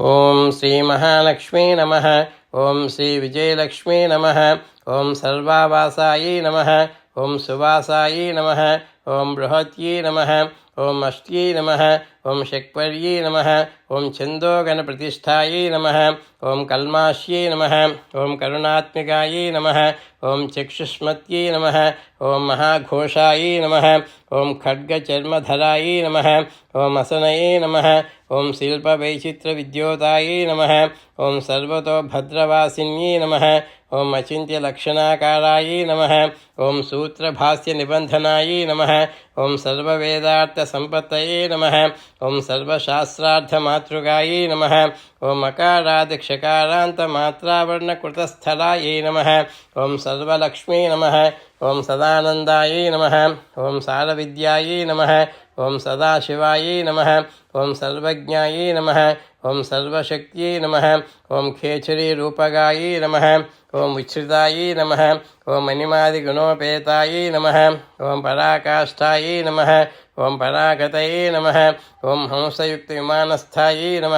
ओम श्री महालक्ष्मी नम। ओं श्री विजयलक्ष्मी नम। ओं सर्वावासायै नम। ओं सुवासायै नम। ओं बृहत्यै नम। ओं अष्टी नम। ओं ओम नम ओं छंदोगन प्रतिष्ठाई नम ओं कल्माश्यै नम ओं करुणात्मकाय नम ओं चक्षुष्मत्यै नम ओं महाघोषाई नम ओं खड्गचर्मधराय नम ओं असनये नम ओं शिल्पवैचित्रविद्योतायै नम ओं सर्वतो भद्रवासिन्यै नमः ओम नम ओं सूत्रभाष्य निबंधनाय नम ओं सर्ववेदार्थसम्पत्तये नम ओम नम। ओं ओम अकारादिक्षकारान्तमात्रावर्णकृतस्थलायै नम। ओम सर्वलक्ष्मी नम। ओम सदानन्दायै नम। ओम सारविद्यायै नम। ओं सदाशिवाय नम ओं सर्वज्ञाय नम ओं सर्वशक्त नम ओं खेचरी रूपगाय नमः ओम उच्छ्रिताय नमः ओम अनिमादिगुणोपेताय नमः ओम पराकाष्ठाय ओं ओम नम ओं हंसयुक्त हंसयुक्तविमानस्थायै नम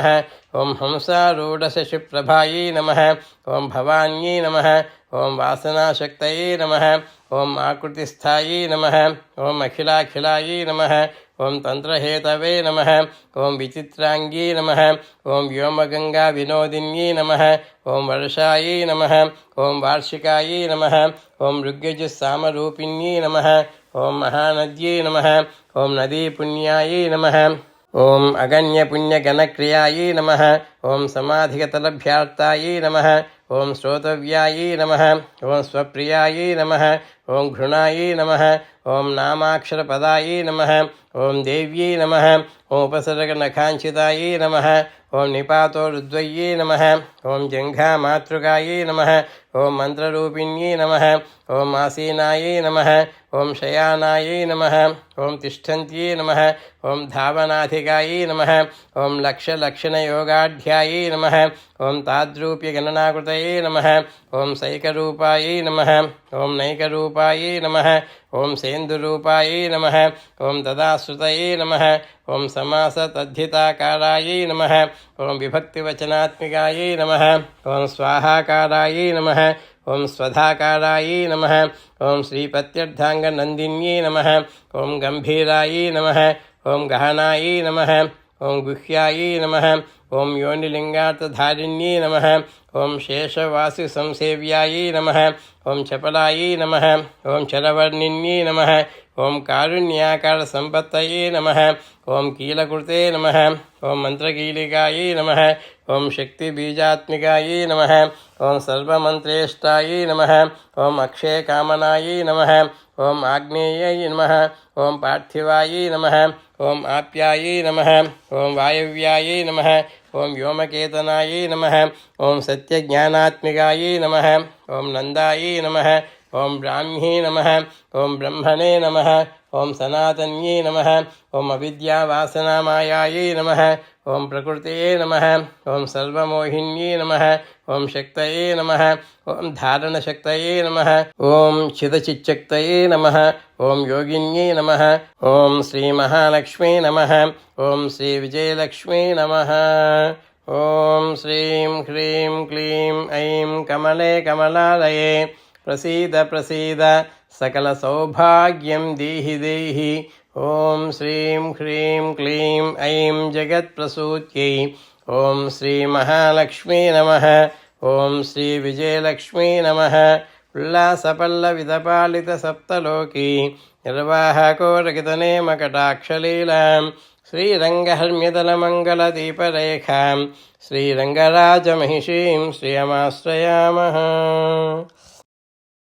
ओं हंसारूढशशिप्रभायै नम ओं भवान्यै नम ओं वासनाशक्त नम ओम आकृतिस्थायी नम ओम अखिलाखिलायी नम ओम तंत्रहेतव नम ओं विचित्रांगी नम ओं व्योमगंगा विनोदिन्यी नम ओं वर्षाई नम ओं वार्षिकायी नम ओं ऋग्यजुस्सामरूपिण्यी नम ओं महानद्यी नम ओं नदीपुण्यायी नम ओं अगण्यपुण्यगणक्रियायी नम ओं समाधिगतलभ्यार्थायी नम ओं श्रोतव्यायी नम ओं स्वप्रियायी नम ॐ घृणायै नमः ॐ नम नमः उपसर्ग देव्यै नम ओं उपसर्गनखाञ्चितायै नम ओं जंघा नमः नम जङ्घामातृकायै नमः नम ओं आसीनाय नम ओं शयानाय नम ओं नमः नम ओं नमः नम धावनाधिकायै लक्षलक्षण ॐ नम नमः ताद्रूप्य गणनाकृत नम ओं सैकरूपायै नम ओं नैकूप रूपायै नमः ॐ सेन्दुरूपायै नमः ॐ ददाश्रुतये नमः ॐ समासतद्धिताकारायै नमः ॐ विभक्तिवचनात्मिकायै नमः ॐ स्वाहाकारायै नमः ॐ स्वधाकारायै नमः ॐ श्रीपत्यर्थाङ्गनन्दिन्यै नमः ओं गंभीराय नमः ओं गहनाय नमः ओं गुह्याय नमः ओं योनिलिङ्गार्थधारिण्यै नमः ॐ शेषवासुसंसेव्यायै नमः ओं चपलायै नमः ओं चरवर्णिन्यै नमः कारुण्याकार कारुण्याकारसम्पत्तये नमः ओं कीलकृते नमः ओं मन्त्रकीलिकायै नमः ओं शक्तिबीजात्मिकायै नमः ओं सर्वमन्त्रेष्टायै नमः अक्षय अक्षयकामनायै नमः ओं आग्नेयै नमः ओं पार्थिवायै नमः ॐ आप्यायै नमः ओं वायव्यायै नमः ओम व्योमकेतनाय नम। ओं सत्यज्ञात्मकाय नम। ओं नंदय नम। ओं ब्राह्मी नम। ओं ब्रह्मणे नम। ओं सनातन्ये नम। ओम अविद्यावासनामायाय नम। ఓం అవిద్యావాసనామాయాయై నమ ఓం ప్రకృతయే నమ ఓం సర్వమోహిన్యై నమ ఓం శక్తయే నమ ఓం ధారణశక్తయే నమ ఓం చిదచిచ్చక్తయే నమ ఓం యోగిన్యే నమ ఓం శ్రీ మహాలక్ష్మీ నమ ఓం శ్రీ విజయలక్ష్మీ నమ ఓం శ్రీం హ్రీం క్లీం ఐం కమలే కమలాలయే ప్రసీద ప్రసీద సకల సౌభాగ్యం దేహి దేహి ॐ श्रीं ह्रीं क्लीं ऐं जगत्प्रसूत्यै ॐ श्रीमहालक्ष्मी नमः ॐ श्रीविजयलक्ष्मी नमः। उल्लासपल्लविदपालितसप्तलोकी निर्वाहकोरगितनेमकटाक्षलीलां श्रीरङ्गहर्म्यदलमङ्गलदीपरेखां श्रीरङ्गराजमहिषीं श्रियमाश्रयामः।